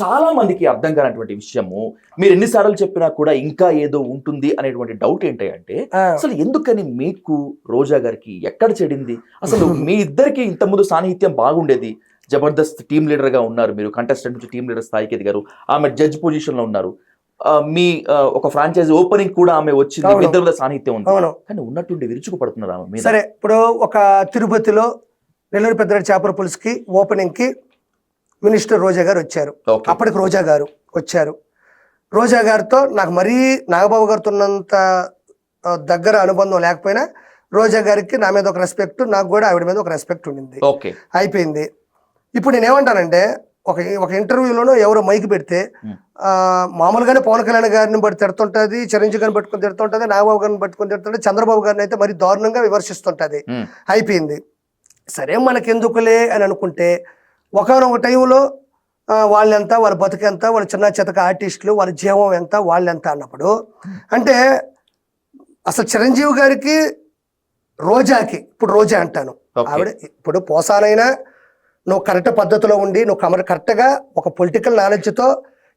చాలా మందికి అర్థం కానటువంటి విషయము. మీరు ఎన్నిసార్లు చెప్పినా కూడా ఇంకా ఏదో ఉంటుంది అనేటువంటి డౌట్ ఏంటంటే అసలు ఎందుకని మీకు రోజా గారికి ఎక్కడ చెడింది? అసలు మీ ఇద్దరికి ఇంతకుముందు సాన్నిహిత్యం బాగుండేది. జబర్దస్త్ టీమ్ లీడర్గా ఉన్నారు మీరు కంటెస్టెంట్ నుంచి టీమ్ లీడర్ స్థాయికి ఎదిగారు. ఆమె జడ్జ్ పొజిషన్లో ఉన్నారు. మీ ఒక ఫ్రాంచైజీ ఓపెనింగ్ కూడా ఆమె వచ్చింది. ఇద్దరి సాన్నిహిత్యం ఉంది. కానీ ఉన్నట్టుండి విరుచుకు పడుతున్నారు ఆమె మీద. సరే ఇప్పుడు ఒక తిరుపతిలో నెల్లూరు పెద్దరెడ్డి చేపల పులుసుకి ఓపెనింగ్కి మినిస్టర్ రోజా గారు వచ్చారు. అప్పటికి రోజా గారు వచ్చారు. రోజా గారితో నాకు మరీ నాగబాబు గారితో ఉన్నంత దగ్గర అనుబంధం లేకపోయినా రోజా గారికి నా మీద ఒక రెస్పెక్ట్ నాకు కూడా ఆవిడ మీద ఒక రెస్పెక్ట్ ఉండింది. అయిపోయింది. ఇప్పుడు నేను ఏమంటానంటే ఒక ఒక ఇంటర్వ్యూలోనో ఎవరో మైక్ పెడితే మామూలుగానే పవన్ కళ్యాణ్ గారిని బట్టి తిడుతుంటది చిరంజీవి గారిని పట్టుకొని తిడుతుంటది నాగబాబు గారిని పట్టుకొని తిడుతుంటది చంద్రబాబు గారిని అయితే మరి దారుణంగా విమర్శిస్తుంటది. అయిపోయింది. సరే మనకెందుకులే అని అనుకుంటే ఒకనొక టైంలో వాళ్ళెంత వాళ్ళ బతుకెంత వాళ్ళ చిన్న చితక ఆర్టిస్టులు వాళ్ళ జీవం ఎంత వాళ్ళెంత అన్నప్పుడు అంటే అసలు చిరంజీవి గారికి రోజాకి ఇప్పుడు రోజా అంటాను. ఆవిడ ఇప్పుడు పోసానైనా నువ్వు కరెక్ట్ పద్ధతిలో ఉండి నువ్వు కమర్ కరెక్ట్గా ఒక పొలిటికల్ నాలెడ్జ్తో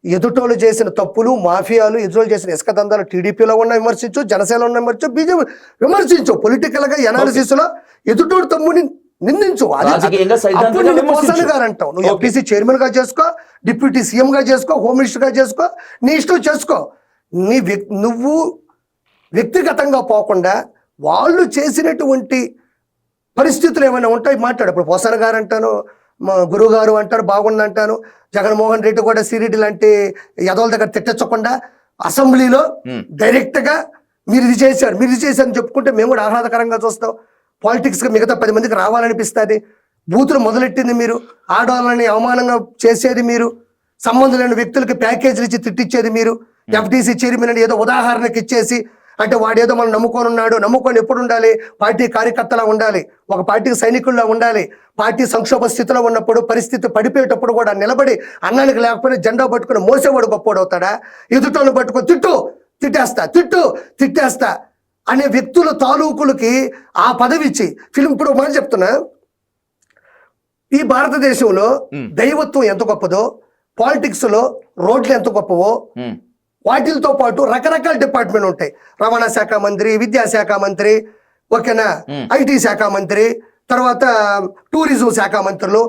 ఎదుటోళ్ళు చేసిన తప్పులు మాఫియాలు ఎదుటోళ్ళు చేసిన ఇసుక దందాలు టీడీపీలో ఉన్న విమర్శించు జనసేన ఉన్న విమర్శించు బీజేపీ విమర్శించు పొలిటికల్గా ఎనాలిసిస్లో ఎదుటోడు తమ్ముని నిందించు. అప్పుడు గారు అంటావు. నువ్వు. ఎంపీసీ చైర్మన్గా చేసుకో డిప్యూటీ సీఎం గా చేసుకో హోమ్ మినిస్టర్గా చేసుకో నీ ఇష్టం చేసుకో. నీ నువ్వు వ్యక్తిగతంగా పోకుండా వాళ్ళు చేసినటువంటి పరిస్థితులు ఏమైనా ఉంటాయి? మాట్లాడు. ఇప్పుడు పోసాన గారు అంటాను మా గురువు గారు అంటారు బాగుంది అంటాను. జగన్మోహన్ రెడ్డి కూడా సిరిడి లాంటి యదవుల దగ్గర తిట్టచ్చకుండా అసెంబ్లీలో ఉమ్, డైరెక్ట్గా మీరు ఇది చేశారు. మీరు ఇది చేశారని చెప్పుకుంటే మేము కూడా ఆహ్లాదకరంగా చూస్తాం. పాలిటిక్స్గా మిగతా పది మందికి రావాలనిపిస్తుంది. బూతులు మొదలెట్టింది మీరు? ఆడవాళ్ళని అవమానంగా చేసేది మీరు? సంబంధం లేని వ్యక్తులకి ప్యాకేజీలు ఇచ్చి తిట్టించేది మీరు? ఎఫ్టీసీ చైర్మన్ అని ఏదో ఉదాహరణకి ఇచ్చేసి అంటే వాడు ఏదో మనం నమ్ముకొని ఉన్నాడు నమ్ముకొని ఎప్పుడు ఉండాలి? పార్టీ కార్యకర్తలా ఉండాలి. ఒక పార్టీకి సైనికుల్లా ఉండాలి. పార్టీ సంక్షోభ స్థితిలో ఉన్నప్పుడు పరిస్థితి పడిపోయేటప్పుడు కూడా నిలబడి అన్నానికి లేకపోయినా జెండా పట్టుకుని మోసేవాడు గొప్పోడు అవుతాడా ఎదుటోళ్ళు పట్టుకొని తిట్టు! తిట్టేస్తా! తిట్టు! తిట్టేస్తా! అనే వ్యక్తుల తాలూకులకి ఆ పదవి ఇచ్చి ఫిలిం ఇప్పుడు మనం చెప్తున్నా. ఈ భారతదేశంలో దైవత్వం ఎంత గొప్పదో పాలిటిక్స్లో రోడ్లు ఎంత గొప్పవో వాటితో పాటు రకరకాల డిపార్ట్మెంట్ ఉంటాయి. రవాణా శాఖ మంత్రి విద్యాశాఖ మంత్రి ఓకేనా. ఐటీ శాఖ మంత్రి తర్వాత టూరిజం శాఖ మంత్రులు.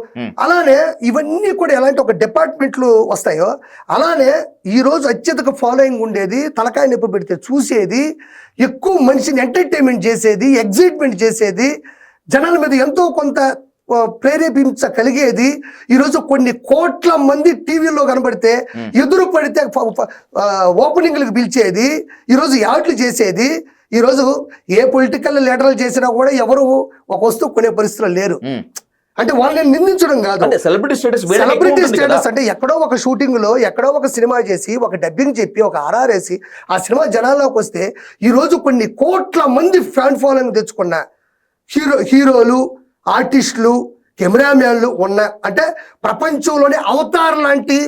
అలానే ఇవన్నీ కూడా ఎలాంటి ఒక డిపార్ట్మెంట్లు వస్తాయో అలానే ఈ రోజు అత్యధిక ఫాలోయింగ్ ఉండేది తలకాయ నొప్పి పెడితే చూసేది ఎక్కువ మనిషిని ఎంటర్టైన్మెంట్ చేసేది ఎగ్జైట్మెంట్ చేసేది జనాల మీద ఎంతో కొంత ప్రేరేపించగలిగేది ఈరోజు కొన్ని కోట్ల మంది టీవీలో కనబడితే. ఎదురు పడితే ఓపెనింగ్లకు పిలిచేది ఈరోజు యాడ్లు చేసేది ఈరోజు ఏ పొలిటికల్ లీడర్లు చేసినా కూడా ఎవరు ఒక వస్తువు కొనే పరిస్థితులు లేరు. అంటే వాళ్ళని నిందించడం కాదు. అంటే సెలబ్రిటీ స్టేటస్ సెలబ్రిటీ స్టేటస్ అంటే ఎక్కడో ఒక షూటింగ్లో ఎక్కడో ఒక సినిమా చేసి ఒక డబ్బింగ్ చెప్పి ఒక ఆర్ఆర్ వేసి ఆ సినిమా జనాల్లోకి వస్తే ఈ రోజు కొన్ని కోట్ల మంది ఫ్యాన్ ఫాలోయింగ్ తెచ్చుకున్న హీరో హీరోలు ఆర్టిస్టులు కెమెరామ్యాన్లు ఉన్న అంటే ప్రపంచంలోనే అవతార్ లాంటి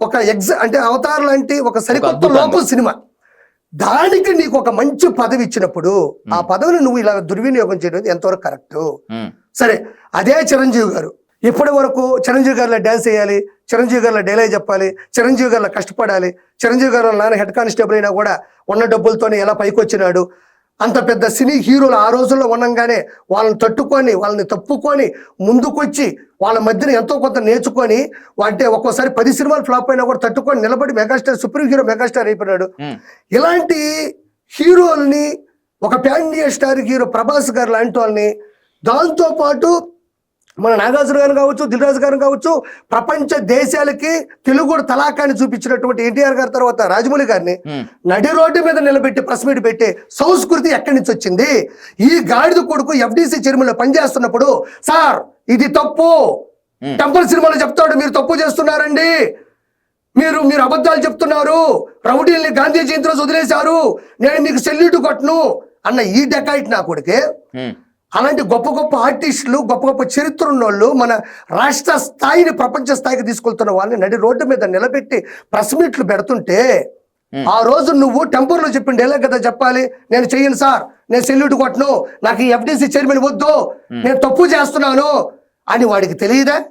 ఒక ఎగ్జ అంటే అవతార్ లాంటి ఒక సరికొత్త. లోకల్ సినిమా. దానికి నీకు ఒక మంచి పదవి ఇచ్చినప్పుడు ఆ పదవిని నువ్వు ఇలా దుర్వినియోగం చేయడం ఎంతవరకు కరెక్ట్? సరే అదే చిరంజీవి గారు. ఇప్పటి వరకు చిరంజీవి గారిలో డ్యాన్స్ చేయాలి చిరంజీవి గారిలో డైలాగ్ చెప్పాలి చిరంజీవి గారిలో కష్టపడాలి చిరంజీవి గారు నాన్న హెడ్ కానిస్టేబుల్ అయినా కూడా ఉన్న డబ్బులతోనే ఎలా పైకి వచ్చినాడు అంత పెద్ద సినీ హీరోలు ఆ రోజుల్లో ఉండంగానే వాళ్ళని తట్టుకొని వాళ్ళని తప్పుకొని ముందుకొచ్చి వాళ్ళ మధ్యన ఎంతో కొంత నేర్చుకొని అంటే ఒక్కోసారి పది సినిమాలు ఫ్లాప్ అయినా కూడా తట్టుకొని నిలబడి మెగాస్టార్ సూపర్ హీరో మెగాస్టార్ అయిపోయినాడు. ఇలాంటి హీరోల్ని ఒక pan India star hero Prabhas garu లాంటి వాళ్ళని దాంతో పాటు మన నాగార్జున గారు కావచ్చు దిల్రాజు గారు కావచ్చు ప్రపంచ దేశాలకి తెలుగు తలాకాన్ని చూపించినటువంటి ఎన్టీఆర్ గారి తర్వాత రాజమౌళి గారిని నడి రోడ్డు మీద నిలబెట్టి ప్రెస్ మీట్ పెట్టే సంస్కృతి ఎక్కడి నుంచి వచ్చింది? ఈ గాడిద కొడుకు ఎఫ్డిసి చైర్మన్లో పనిచేస్తున్నప్పుడు సార్ ఇది తప్పు. టెంపుల్ సినిమాలో చెప్తాడు మీరు తప్పు చేస్తున్నారండి. మీరు మీరు అబద్ధాలు చెప్తున్నారు. రౌడీల్ని గాంధీ జయంతి రోజు వదిలేశారు. నేను మీకు సెల్యూట్ కొట్టను. అన్న ఈ డెకాయిట్ నా కొడుకే. అలాంటి గొప్ప గొప్ప ఆర్టిస్టులు గొప్ప గొప్ప చరిత్ర ఉన్నోళ్ళు మన రాష్ట్ర స్థాయిని ప్రపంచ స్థాయికి తీసుకెళ్తున్న వాళ్ళని నడి రోడ్డు మీద నిలబెట్టి ప్రెస్ మీట్లు పెడుతుంటే ఆ రోజు నువ్వు టెంపర్లో చెప్పిండు ఎలా కదా చెప్పాలి. నేను చెయ్యను సార్. నేను సెల్యూట్ కొట్టను. నాకు ఈ ఎఫ్డీసీ చైర్మన్ వద్దు. నేను తప్పు చేస్తున్నాను అని వాడికి తెలియదా?